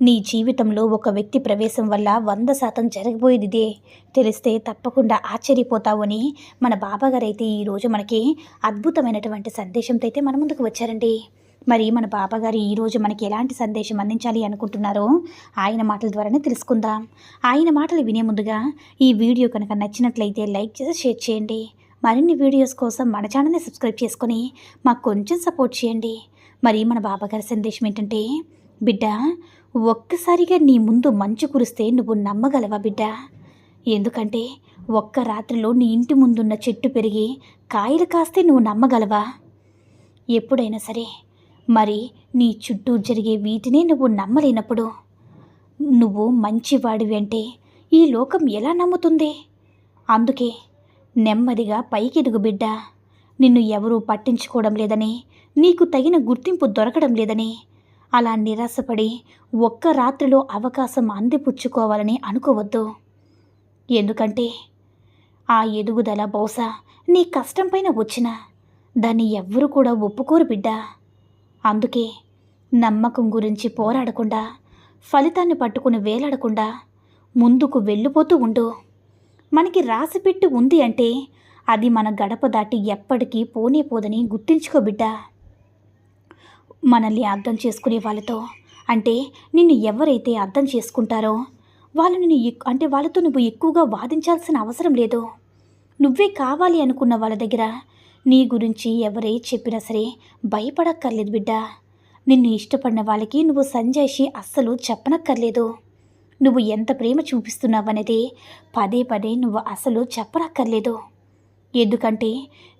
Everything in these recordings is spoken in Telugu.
నీ జీవితంలో ఒక వ్యక్తి ప్రవేశం వల్ల వంద శాతం జరగబోయేదిదే తెలిస్తే తప్పకుండా ఆశ్చర్యపోతావు అని మన బాబాగారైతే ఈరోజు మనకి అద్భుతమైనటువంటి సందేశంతో అయితే మన ముందుకు వచ్చారండి. మరి మన బాబాగారు ఈరోజు మనకి ఎలాంటి సందేశం అందించాలి అనుకుంటున్నారో ఆయన మాటల ద్వారానే తెలుసుకుందాం. ఆయన మాటలు వినే ముందుగా ఈ వీడియో కనుక నచ్చినట్లయితే లైక్ చేసి షేర్ చేయండి. మరిన్ని వీడియోస్ కోసం మన ఛానల్ని సబ్స్క్రైబ్ చేసుకొని మాకు కొంచెం సపోర్ట్ చేయండి. మరి మన బాబాగారి సందేశం ఏంటంటే బిడ్డ ఒక్కసారిగా నీ ముందు మంచు కురిస్తే నువ్వు నమ్మగలవా బిడ్డ? ఎందుకంటే ఒక్క రాత్రిలో నీ ఇంటి ముందున్న చెట్టు పెరిగి కాయలు కాస్తే నువ్వు నమ్మగలవా? ఎప్పుడైనా సరే మరి నీ చుట్టూ జరిగే వీటినే నువ్వు నమ్మలేనప్పుడు నువ్వు మంచివాడివి అంటే ఈ లోకం ఎలా నమ్ముతుంది? అందుకే నెమ్మదిగా పైకెదుగు బిడ్డ. నిన్ను ఎవరూ పట్టించుకోవడం లేదని నీకు తగిన గుర్తింపు దొరకడం లేదని అలా నిరాశపడి ఒక్క రాత్రిలో అవకాశం అందిపుచ్చుకోవాలని అనుకోవద్దు. ఎందుకంటే ఆ ఎదుగుదల బహుశా నీ కష్టం పైన వచ్చిన. దాన్ని ఎవ్వరూ కూడా ఒప్పుకోరు బిడ్డ. అందుకే నమ్మకం గురించి పోరాడకుండా ఫలితాన్ని పట్టుకుని వేలాడకుండా ముందుకు వెళ్ళిపోతూ ఉండు. మనకి రాసిపెట్టి ఉంది అంటే అది మన గడప దాటి ఎప్పటికీ పోనే పోదని గుర్తించుకో బిడ్డా. మనల్ని అర్థం చేసుకునే వాళ్ళతో. అంటే నిన్ను ఎవరైతే అర్థం చేసుకుంటారో వాళ్ళు నిన్ను ఎక్- అంటే వాళ్ళతో నువ్వు ఎక్కువగా వాదించాల్సిన అవసరం లేదు. నువ్వే కావాలి అనుకున్న వాళ్ళ దగ్గర నీ గురించి ఎవరే చెప్పినా సరే భయపడక్కర్లేదు బిడ్డ. నిన్ను ఇష్టపడిన వాళ్ళకి నువ్వు సంజాయిషి అస్సలు చెప్పనక్కర్లేదు. నువ్వు ఎంత ప్రేమ చూపిస్తున్నావనేది పదే పదే నువ్వు అసలు చెప్పనక్కర్లేదు. ఎందుకంటే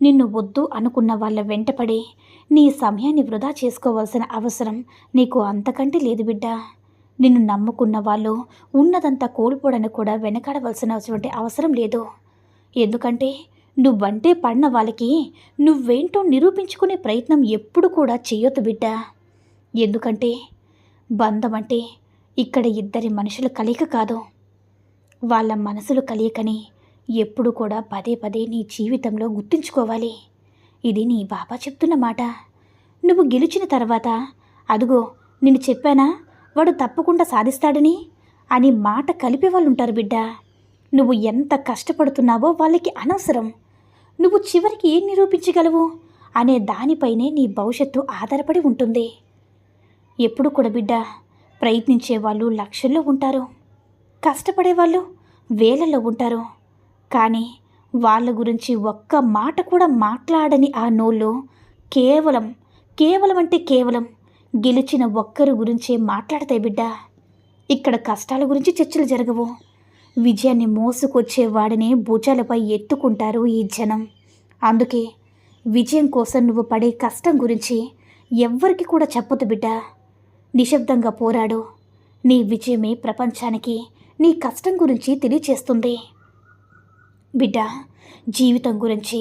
నిన్ను వద్దు అనుకున్న వాళ్ళ వెంటపడి నీ సమయాన్ని వృధా చేసుకోవాల్సిన అవసరం నీకు అంతకంటే లేదు బిడ్డ. నిన్ను నమ్ముకున్న వాళ్ళు ఉన్నదంతా కోల్పోవడానికి కూడా వెనకాడవలసినటువంటి అవసరం లేదు. ఎందుకంటే నువ్వంటే పడిన వాళ్ళకి నువ్వేంటో నిరూపించుకునే ప్రయత్నం ఎప్పుడు కూడా చేయొద్దు బిడ్డ. ఎందుకంటే బంధం అంటే ఇక్కడ ఇద్దరి మనుషుల కలయిక కాదు. వాళ్ళ మనసులు కలియకని ఎప్పుడు కూడా పదే పదే నీ జీవితంలో గుర్తుంచుకోవాలి. ఇది నీ బాబా చెప్తున్న మాట. నువ్వు గెలిచిన తర్వాత అదుగో నిన్ను చెప్పానా? వాడు తప్పకుండా సాధిస్తాడని? అని మాట కలిపే వాళ్ళు ఉంటారు బిడ్డ. నువ్వు ఎంత కష్టపడుతున్నావో వాళ్ళకి అనవసరం. నువ్వు చివరికి ఏం నిరూపించగలవు? అనే దానిపైనే నీ భవిష్యత్తు ఆధారపడి ఉంటుంది. ఎప్పుడు కూడా బిడ్డ ప్రయత్నించే వాళ్ళు లక్షల్లో ఉంటారు. కష్టపడే వాళ్ళు వేలల్లో ఉంటారు. కానీ వాళ్ళ గురించి ఒక్క మాట కూడా మాట్లాడని ఆ నోళ్ళు కేవలం కేవలం అంటే కేవలం గెలిచిన ఒక్కరి గురించే మాట్లాడతాయి బిడ్డ. ఇక్కడ కష్టాల గురించి చర్చలు జరగవు. విజయాన్ని మోసుకొచ్చే వాడిని భుజాలపై ఎత్తుకుంటారు ఈ జనం. అందుకే విజయం కోసం నువ్వు పడే కష్టం గురించి ఎవ్వరికి కూడా చెప్పదు బిడ్డ. నిశ్శబ్దంగా పోరాడు. నీ విజయమే ప్రపంచానికి నీ కష్టం గురించి తెలియచేస్తుంది. బిడ్డ జీవితం గురించి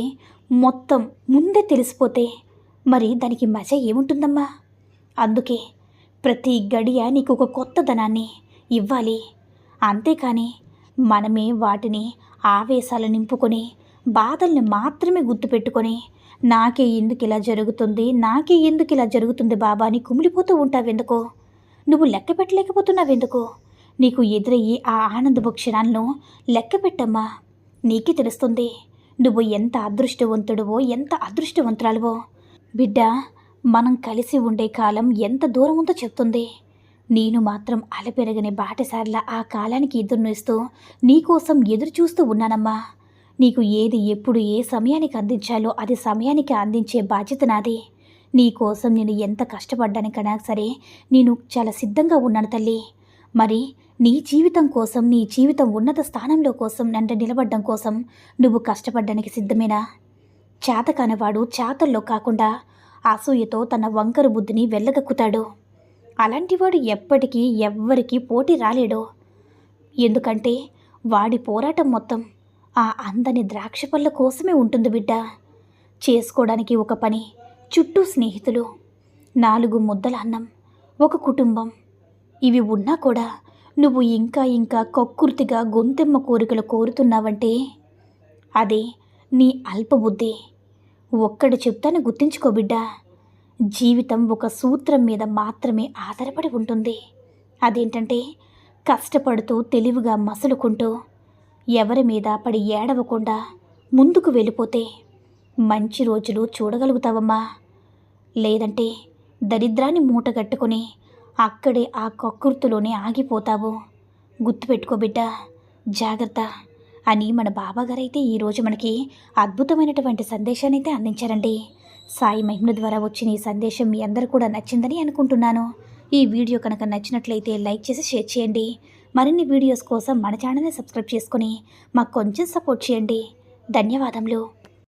మొత్తం ముందే తెలిసిపోతే మరి దానికి మజ ఏముంటుందమ్మా? అందుకే ప్రతి గడియ నీకు ఒక కొత్త ధనాన్ని ఇవ్వాలి. అంతేకాని మనమే వాటిని ఆవేశాలు నింపుకొని బాధల్ని మాత్రమే గుర్తుపెట్టుకొని నాకే ఎందుకు ఇలా జరుగుతుంది నాకే ఎందుకు ఇలా జరుగుతుంది బాబా అని కుమిలిపోతూ ఉంటావెందుకో? నువ్వు లెక్క పెట్టలేకపోతున్నావెందుకు? నీకు ఎదురయ్యే ఆ ఆనందభ క్షణాలను లెక్క పెట్టమ్మా. నీకే తెలుస్తుంది. నువ్వు ఎంత అదృష్టవంతుడువో ఎంత అదృష్టవంతురాలువో. బిడ్డ మనం కలిసి ఉండే కాలం ఎంత దూరం ఉందో చెప్తుంది. నేను మాత్రం అలపెరగని బాటసార్ల ఆ కాలానికి ఎదురునిస్తూ నీకోసం ఎదురు చూస్తూ ఉన్నానమ్మా. నీకు ఏది ఎప్పుడు ఏ సమయానికి అందించాలో అది సమయానికి అందించే బాధ్యత నాది. నీకోసం నేను ఎంత కష్టపడ్డానికైనా సరే నేను చాలా సిద్ధంగా ఉన్నాను తల్లి. మరి నీ జీవితం కోసం నీ జీవితం ఉన్నత స్థానంలో కోసం అంటే నిలబడ్డం కోసం నువ్వు కష్టపడ్డానికి సిద్ధమేనా? చేతకానివాడు చేతల్లో కాకుండా అసూయతో తన వంకరు బుద్ధిని వెళ్ళగక్కుతాడు అలాంటివాడు ఎప్పటికీ ఎవ్వరికీ పోటీ రాలేడు. ఎందుకంటే వాడి పోరాటం మొత్తం ఆ అందని ద్రాక్ష పళ్ళ కోసమే ఉంటుంది బిడ్డ. చేసుకోవడానికి ఒక పని చుట్టూ స్నేహితులు నాలుగు ముద్దల అన్నం ఒక కుటుంబం ఇవి ఉన్నా కూడా నువ్వు ఇంకా ఇంకా కక్కుర్తిగా గొంతెమ్మ కోరికలు కోరుతున్నావంటే? అదే నీ అల్పబుద్ధి. ఒక్కడు చెప్తాను గుర్తించుకో బిడ్డా. జీవితం ఒక సూత్రం మీద మాత్రమే ఆధారపడి ఉంటుంది. అదేంటంటే కష్టపడుతూ తెలివిగా మసులుకుంటూ ఎవరి మీద పడి ఏడవకుండా ముందుకు వెళ్ళిపోతే మంచి రోజులు చూడగలుగుతావమ్మా. లేదంటే దరిద్రాన్ని మూటగట్టుకొని అక్కడే ఆ కక్కుర్తులోనే ఆగిపోతావు. గుర్తుపెట్టుకో బిడ్డ జాగ్రత్త. అని మన బాబాగారైతే ఈరోజు మనకి అద్భుతమైనటువంటి సందేశాన్ని అయితే అందించారండి. సాయి మహిమ ద్వారా వచ్చిన ఈ సందేశం మీ అందరూ కూడా నచ్చిందని అనుకుంటున్నాను. ఈ వీడియో కనుక నచ్చినట్లయితే లైక్ చేసి షేర్ చేయండి. మరిన్ని వీడియోస్ కోసం మన ఛానల్ని సబ్స్క్రైబ్ చేసుకొని మాకు కొంచెం సపోర్ట్ చేయండి. ధన్యవాదములు.